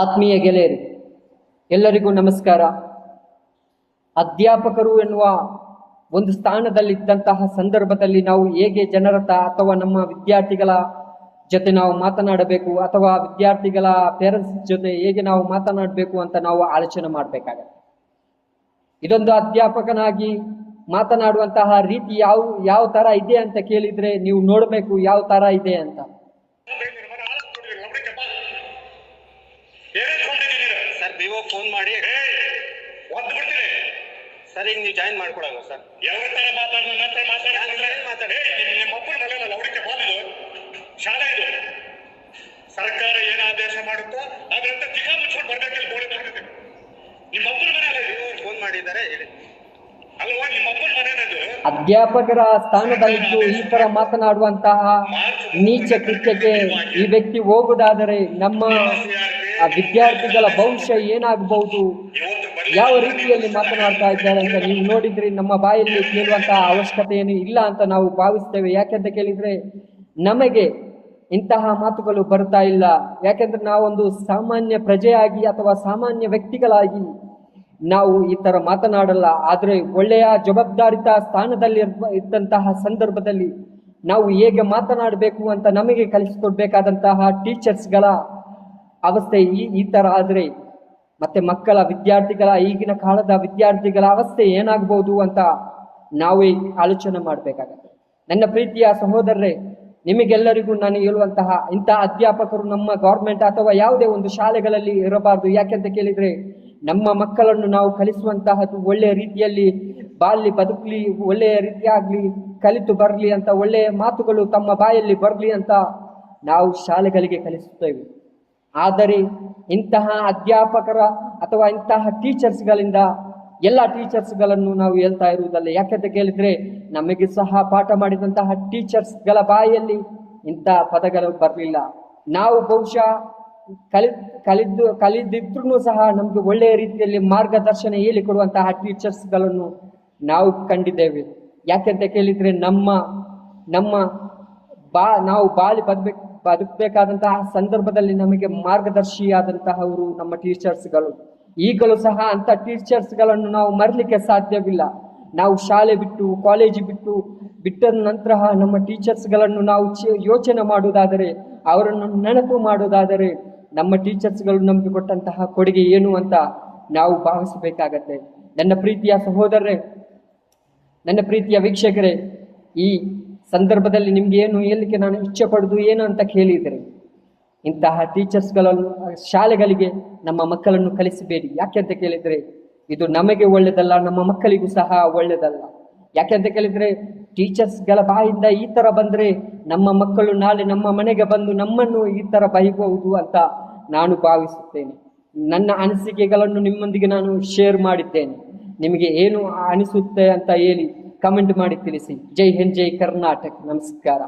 ಆತ್ಮೀಯ ಗೆಳೆಯರು, ಎಲ್ಲರಿಗೂ ನಮಸ್ಕಾರ. ಅಧ್ಯಾಪಕರು ಎನ್ನುವ ಒಂದು ಸ್ಥಾನದಲ್ಲಿದ್ದಂತಹ ಸಂದರ್ಭದಲ್ಲಿ ನಾವು ಹೇಗೆ ಜನರತ ಅಥವಾ ನಮ್ಮ ವಿದ್ಯಾರ್ಥಿಗಳ ಜೊತೆ ನಾವು ಮಾತನಾಡಬೇಕು ಅಥವಾ ವಿದ್ಯಾರ್ಥಿಗಳ ಪೇರೆಂಟ್ಸ್ ಜೊತೆ ಹೇಗೆ ನಾವು ಮಾತನಾಡಬೇಕು ಅಂತ ನಾವು ಆಲೋಚನೆ ಮಾಡಬೇಕಾಗತ್ತೆ. ಇದೊಂದು ಅಧ್ಯಾಪಕನಾಗಿ ಮಾತನಾಡುವಂತಹ ರೀತಿ ಯಾವ ಯಾವ ತರ ಇದೆ ಅಂತ ಕೇಳಿದ್ರೆ ನೀವು ನೋಡಬೇಕು ಯಾವ ತರ ಇದೆ ಅಂತ ಸರ್ ವಿವೋ ಫೋನ್ ಮಾಡಿ ಸರ್ ಈಗ ನೀವು ಜಾಯಿನ್ ಮಾಡ್ಕೊಡಲ್ಲ ಸರ್. ಶಾಲೆ ಇದು. ಸರ್ಕಾರ ಏನ್ ಆದೇಶ ಮಾಡುತ್ತೋ ಅದ್ರಂತ ತಿಗ ಮುಚ್ಕೊಂಡು ಬರ್ಬೇಕಲ್ಲಿ ಬರ್ಬೇಕು ನಿಮ್ಮ ಅಪ್ಪನ ಮನೆಯಲ್ಲ ಫೋನ್ ಮಾಡಿದ್ದಾರೆ ಹೇಳಿ. ಅಲ್ವಾ ನಿಮ್ಮ ಅಪ್ಪನ ಮನೆನದು ಅಧ್ಯಾಪಕರ ಸ್ಥಾನದಲ್ಲಿದ್ದು ಈ ತರ ಮಾತನಾಡುವಂತಹ ನೀಚ ಕೃತ್ಯಕ್ಕೆ ಈ ವ್ಯಕ್ತಿ ಹೋಗುದಾದರೆ ನಮ್ಮ ಆ ವಿದ್ಯಾರ್ಥಿಗಳ ಭವಿಷ್ಯ ಏನಾಗಬಹುದು? ಯಾವ ರೀತಿಯಲ್ಲಿ ಮಾತನಾಡ್ತಾ ಇದ್ದಾರೆ ಅಂತ ನೀವು ನೋಡಿದ್ರೆ ನಮ್ಮ ಬಾಯಲ್ಲಿ ಕೇಳುವಂತಹ ಅವಶ್ಯಕತೆ ಏನು ಇಲ್ಲ ಅಂತ ನಾವು ಭಾವಿಸ್ತೇವೆ. ಯಾಕೆಂತ ಕೇಳಿದ್ರೆ ನಮಗೆ ಇಂತಹ ಮಾತುಗಳು ಬರ್ತಾ ಇಲ್ಲ. ಯಾಕೆಂದ್ರೆ ನಾವೊಂದು ಸಾಮಾನ್ಯ ಪ್ರಜೆಯಾಗಿ ಅಥವಾ ಸಾಮಾನ್ಯ ವ್ಯಕ್ತಿಗಳಾಗಿ ನಾವು ಈ ತರ ಮಾತನಾಡಲ್ಲ. ಆದ್ರೆ ಒಳ್ಳೆಯ ಜವಾಬ್ದಾರಿತ ಸ್ಥಾನದಲ್ಲಿ ಇದ್ದಂತಹ ಸಂದರ್ಭದಲ್ಲಿ ನಾವು ಹೇಗೆ ಮಾತನಾಡಬೇಕು ಅಂತ ನಮಗೆ ಕಲಿಸಿಕೊಡ್ಬೇಕಾದಂತಹ ಟೀಚರ್ಸ್ಗಳ ಅವಸ್ಥೆ ಈ ಈ ತರ ಆದ್ರೆ ಮತ್ತೆ ಮಕ್ಕಳ ವಿದ್ಯಾರ್ಥಿಗಳ, ಈಗಿನ ಕಾಲದ ವಿದ್ಯಾರ್ಥಿಗಳ ಅವಸ್ಥೆ ಏನಾಗ್ಬೋದು ಅಂತ ನಾವೇ ಆಲೋಚನೆ ಮಾಡಬೇಕಾಗತ್ತೆ. ನನ್ನ ಪ್ರೀತಿಯ ಸಹೋದರರೇ, ನಿಮಗೆಲ್ಲರಿಗೂ ನಾನು ಹೇಳುವಂತಹ ಇಂತಹ ಅಧ್ಯಾಪಕರು ನಮ್ಮ ಗೌರ್ಮೆಂಟ್ ಅಥವಾ ಯಾವುದೇ ಒಂದು ಶಾಲೆಗಳಲ್ಲಿ ಇರಬಾರದು. ಯಾಕೆಂತ ಕೇಳಿದ್ರೆ, ನಮ್ಮ ಮಕ್ಕಳನ್ನು ನಾವು ಕಲಿಸುವಂತಹದ್ದು ಒಳ್ಳೆಯ ರೀತಿಯಲ್ಲಿ ಬಾಲ್ಯ ಬದುಕಲಿ, ಒಳ್ಳೆಯ ರೀತಿಯಾಗ್ಲಿ ಕಲಿತು ಬರಲಿ ಅಂತ, ಒಳ್ಳೆಯ ಮಾತುಗಳು ತಮ್ಮ ಬಾಯಲ್ಲಿ ಬರಲಿ ಅಂತ ನಾವು ಶಾಲೆಗಳಿಗೆ ಕಲಿಸುತ್ತೇವೆ. ಆದರೆ ಇಂತಹ ಅಧ್ಯಾಪಕರ ಅಥವಾ ಇಂತಹ ಟೀಚರ್ಸ್ಗಳಿಂದ ಎಲ್ಲ ಟೀಚರ್ಸ್ಗಳನ್ನು ನಾವು ಹೇಳ್ತಾ ಇರುವುದಲ್ಲ. ಯಾಕೆಂತ ಕೇಳಿದ್ರೆ, ನಮಗೆ ಸಹ ಪಾಠ ಮಾಡಿದಂತಹ ಟೀಚರ್ಸ್ಗಳ ಬಾಯಲ್ಲಿ ಇಂತಹ ಪದಗಳು ಬರಲಿಲ್ಲ. ನಾವು ಬಹುಶಃ ಕಲಿ ಕಲಿದು ಕಲಿದಿದ್ರು ಸಹ ನಮಗೆ ಒಳ್ಳೆಯ ರೀತಿಯಲ್ಲಿ ಮಾರ್ಗದರ್ಶನ ಹೇಳಿಕೊಡುವಂತಹ ಟೀಚರ್ಸ್ಗಳನ್ನು ನಾವು ಕಂಡಿದ್ದೇವೆ. ಯಾಕೆಂತ ಕೇಳಿದ್ರೆ, ನಮ್ಮ ನಮ್ಮ ಬಾ, ನಾವು ಬಾಳಿ ಬದುಕಬೇಕು ಬದುಕಬೇಕಾದಂತಹ ಸಂದರ್ಭದಲ್ಲಿ ನಮಗೆ ಮಾರ್ಗದರ್ಶಿಯಾದಂತಹವರು ನಮ್ಮ ಟೀಚರ್ಸ್ಗಳು. ಈಗಲೂ ಸಹ ಅಂತ ಟೀಚರ್ಸ್ಗಳನ್ನು ನಾವು ಮರಲಿಕ್ಕೆ ಸಾಧ್ಯವಿಲ್ಲ. ನಾವು ಶಾಲೆ ಬಿಟ್ಟು ಕಾಲೇಜ್ ಬಿಟ್ಟು ಬಿಟ್ಟ ನಂತರ ನಮ್ಮ ಟೀಚರ್ಸ್ಗಳನ್ನು ನಾವು ಯೋಚನೆ ಮಾಡುವುದಾದರೆ, ಅವರನ್ನು ನೆನಪು ಮಾಡುವುದಾದರೆ, ನಮ್ಮ ಟೀಚರ್ಸ್ಗಳು ನಮಗೆ ಕೊಟ್ಟಂತಹ ಕೊಡುಗೆ ಏನು ಅಂತ ನಾವು ಭಾವಿಸಬೇಕಾಗತ್ತೆ. ನನ್ನ ಪ್ರೀತಿಯ ಸಹೋದರರೇ, ನನ್ನ ಪ್ರೀತಿಯ ವೀಕ್ಷಕರೇ, ಈ ಸಂದರ್ಭದಲ್ಲಿ ನಿಮ್ಗೆ ಏನು ಹೇಳಲಿಕ್ಕೆ ನಾನು ಇಚ್ಛೆ ಪಡೆದು ಏನು ಅಂತ ಕೇಳಿದರೆ, ಇಂತಹ ಟೀಚರ್ಸ್ಗಳನ್ನು ಶಾಲೆಗಳಿಗೆ ನಮ್ಮ ಮಕ್ಕಳನ್ನು ಕಲಿಸಬೇಡಿ. ಯಾಕೆ ಅಂತ ಕೇಳಿದರೆ, ಇದು ನಮಗೆ ಒಳ್ಳೆಯದಲ್ಲ ನಮ್ಮ ಮಕ್ಕಳಿಗೂ ಸಹ ಒಳ್ಳೆಯದಲ್ಲ ಯಾಕೆ ಅಂತ ಕೇಳಿದರೆ ಟೀಚರ್ಸ್ಗಳ ಬಾಯಿಂದ ಈ ಥರ ಬಂದರೆ ನಮ್ಮ ಮಕ್ಕಳು ನಾಳೆ ನಮ್ಮ ಮನೆಗೆ ಬಂದು ನಮ್ಮನ್ನು ಈ ಥರ ಬೈಬಹುದು ಅಂತ ನಾನು ಭಾವಿಸುತ್ತೇನೆ. ನನ್ನ ಅನಿಸಿಕೆಗಳನ್ನು ನಿಮ್ಮೊಂದಿಗೆ ನಾನು ಶೇರ್ ಮಾಡಿದ್ದೇನೆ. ನಿಮಗೆ ಏನು ಅನಿಸುತ್ತೆ ಅಂತ ಹೇಳಿ ಕಮೆಂಟ್ ಮಾಡಿ ತಿಳಿಸಿ. ಜೈ ಹಿಂದ್ ಜೈ ಕರ್ನಾಟಕ. ನಮಸ್ಕಾರ.